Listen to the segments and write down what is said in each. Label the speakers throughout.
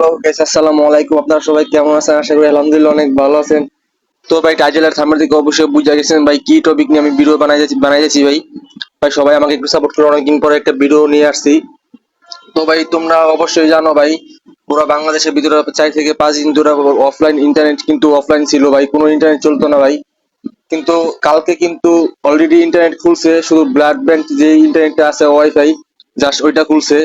Speaker 1: আসসালামু আলাইকুম। আপনারা সবাই কেমন আছেন? আশা আলহামদুলিল্লাহ অনেক ভালো আছেন। তো ভাই, টাইটেল আর থাম্বনেল অবশ্যই বুঝে গেছেন ভাই, কি টপিক নিয়ে আমি ভিডিও বানাই যাচ্ছি ভাই। ভাই, সবাই আমাকে একটু সাপোর্ট করে। অনেকদিন পরে একটা ভিডিও নিয়ে আসছি। তো ভাই, তোমরা অবশ্যই জানো ভাই, পুরো বাংলাদেশের ভিতরে চার থেকে পাঁচ দিন ধরে অফলাইন ইন্টারনেট কিন্তু অফলাইন ছিল ভাই। কোনো ইন্টারনেট চলতো না ভাই। কিন্তু কালকে কিন্তু অলরেডি ইন্টারনেট খুলছে। শুধু ব্লাড ব্যাংক যে ইন্টারনেটটা আছে ওয়াইফাই জাস্ট ওইটা খুলছে।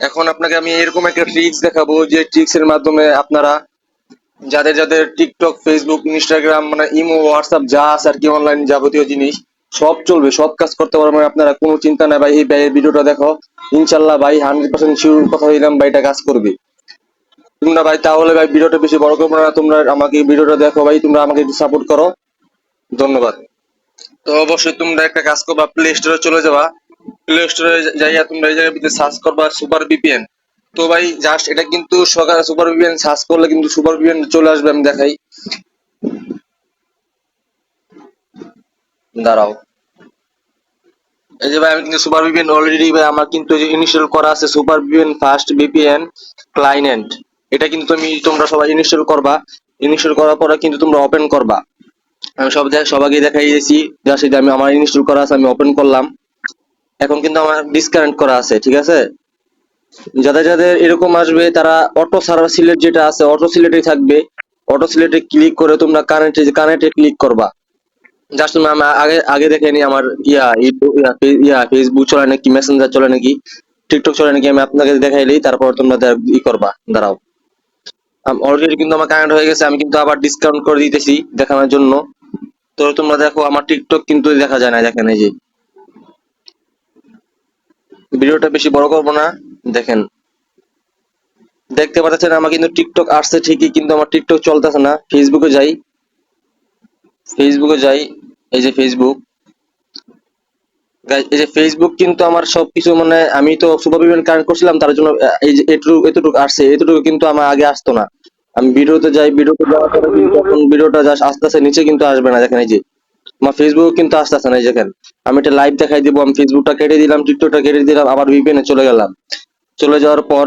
Speaker 1: এখন আপনাকে আমি এরকম একটা ট্রিক্স দেখাবো যে ট্রিক্স এর মাধ্যমে আপনারা যাদের যাদের টিকটক ফেসবুক ইনস্টাগ্রাম মানে ইমো হোয়াটসঅ্যাপ যা আছে আর কি অনলাইন যাবতীয় জিনিস, সব চলবে, সব কাজ করতে পারবেন আপনারা কোনো চিন্তা নাই। ভাই, এই ভাইয়ের ভিডিওটা দেখো। ইনশাল্লাহ ভাই হান্ড্রেড পার্সেন্ট শিওর কথা দিলাম ভাই, এটা কাজ করবে। তোমরা ভাই, তাহলে ভাই, ভিডিওটা বেশি বড় করব না, তোমরা আমাকে ভিডিওটা দেখো ভাই, তোমরা আমাকে একটু সাপোর্ট করো। ধন্যবাদ। তো অবশ্যই তোমরা একটা কাজ করবা প্লে স্টোরে চলে যাবা। প্লে স্টোরে যাইয়া তোমরা এই ভিতরে সার্চ করবা সুপার ভিপিএন তো ভাই জাস্ট এটা কিন্তু সকালে সুপার ভিপিএন সার্চ করলে কিন্তু সুপার ভিপিএন চলে আসবে, আমি দেখাই। দাঁড়াও। এই যে ভাই, আমি কিন্তু সুপার ভিপিএন অলরেডি ভাই, আমার কিন্তু ইনস্টল করা আছে super VPN fast VPN client এটা কিন্তু তুমি, তোমরা সবাই ইনস্টল করবা। ইনস্টল করার পরে কিন্তু তোমরা ওপেন করবা। আমি সব দেখ, সবাইকে দেখাই দিয়েছি যা সেটা আমি, আমার ইনস্টল করা আছে, আমি ওপেন করলাম। এখন কিন্তু আমার ডিসকানেক্ট করা আছে, ঠিক আছে? যাদের যাদের এরকম আসবে, তারা অটো সার্ভার সিলেক্ট যেটা আছে অটো সিলেটে থাকবে। অটো সিলেটে ক্লিক করে তোমরা কানেক্টে কানেক্টে ক্লিক করবা। জাস্ট তুমি আমি আগে আগে দেখে নি আমার ইয়া ইয়া ইয়া ফেসবুক চলে নাকি মেসেঞ্জার চলে নাকি টিকটক চলে নাকি, আমি আপনাকে দেখাইলেই তারপর তোমরা ই করবা, দাঁড়াও। অলরেডি কিন্তু আমার কানেক্ট হয়ে গেছে, আমি কিন্তু আবার ডিসকাউন্ট করে দিতেছি দেখানোর জন্য। তো তোমরা দেখো, আমার টিকটক কিন্তু দেখা যায় না, দেখেন এই যে। ভিডিওটা বেশি বড় করব না। দেখেন। দেখতে পাচ্ছেন, আমার কিন্তু টিকটক আসছে ঠিকই, কিন্তু আমার টিকটক চলতেছে না। ফেসবুকে যাই। ফেসবুকে যাই, এই যে ফেসবুক এই যে ফেসবুক কিন্তু আমার সবকিছু মানে আমি তো সুপার ভিপিএন কানেক্ট করছিলাম, তার জন্য, এই যে এটুকু, এতটুকু আসছে, এতটুকু কিন্তু আমার আগে আসতো না। আমি ভিডিওতে যাই, ভিডিওতে যাওয়ার পরে কিন্তু এখন ভিডিওটা জাস্ট আস্তে আস্তে নিচে কিন্তু আসবে না, দেখেন এই যে। আমার ফেসবুক কিন্তু আসতেছে না এই দেখেন। আমি এটা লাইভ দেখাই দিব, আমি ফেসবুকটা কেটে দিলাম টিকটকটা কেটে দিলাম, আবার ভিপিএন চলে গেলাম। চলে যাওয়ার পর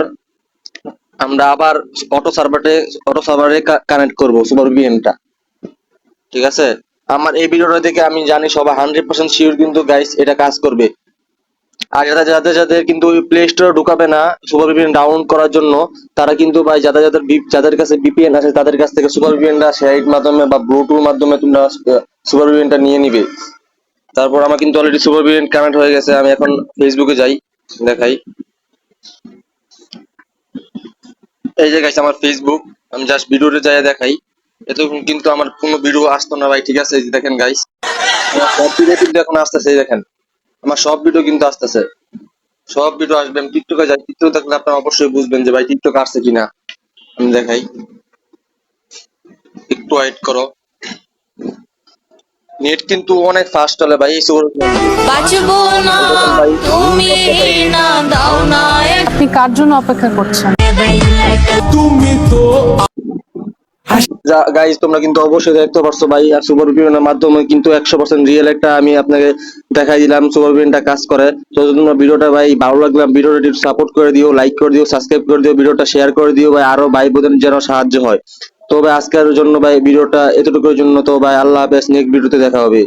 Speaker 1: আমরা আবার অটো সার্ভারে অটো সার্ভারে কানেক্ট করব সুপার ভিপিএনটা ঠিক আছে? আমার এই ভিডিওটা দেখে আমি জানি সবাই হান্ড্রেড পার্সেন্ট শিওর কিন্তু গাইস এটা কাজ করবে। আর যাদের যাদের কিন্তু ওই প্লে স্টোরে ঢুকাবে না। সুপার ভিপিএন ডাউনলোড করার জন্য তারা কিন্তু ভাই যাদের যাদের যাদের কাছে ভিপিএন আছে, তাদের কাছ থেকে সুপার ভিপিএনটা শেয়ার মাধ্যমে বা ব্লুটুথ মাধ্যমে তোমরা সুপার ভিপিএনটা নিয়ে নিবে। তারপর আমার কিন্তু অলরেডি সুপার ভিপিএন কানেক্ট হয়ে গেছে, আমি এখন ফেসবুকে যাই, দেখাই। এই যে গাইস আমার ফেসবুক আমি জাস্ট ভিডিওতে যাই দেখাই। এতক্ষণ কিন্তু আমার কোনো ভিডিও আসতো না ভাই, ঠিক আছে? দেখেন গাইস কিন্তু এখন আসতেছে দেখেন। আমার সব ভিডিও কিন্তু আসতেছে। সব ভিডিও আসবে আমি টিকটকে যাই। টিকটক দেখলে আপনারা অবশ্যই বুঝবেন যে ভাই টিকটক আসছে কিনা। আমি দেখাই। একটু ওয়েট করো। নেট কিন্তু অনেক ফাস্ট চলে ভাই
Speaker 2: বাঁচবো না তুমি না দাও না
Speaker 3: আপনি কার জন্য অপেক্ষা করছেন?
Speaker 1: গাইজ তোমরা কিন্তু অবশ্যই দেখতে পারছ ভাই, আর সুপার ভিপিএনের মাধ্যমে কিন্তু একশো পার্সেন্ট রিয়েল একটা আমি আপনাকে দেখাই দিলাম সুপার ভিপিএনটা কাজ করে। তো তোমরা ভিডিওটা ভাই ভালো লাগলে ভিডিওটা একটু সাপোর্ট করে দিও লাইক করে দিও সাবস্ক্রাইব করে দিও, ভিডিওটা শেয়ার করে দিও ভাই, আরও ভাই বোনের যেন সাহায্য হয়। তো ভাই, আজকের জন্য ভাই, ভিডিওটা এতটুকুর জন্য, তো ভাই, আল্লাহ হাফেজ নেক্সট ভিডিওতে দেখা হবে।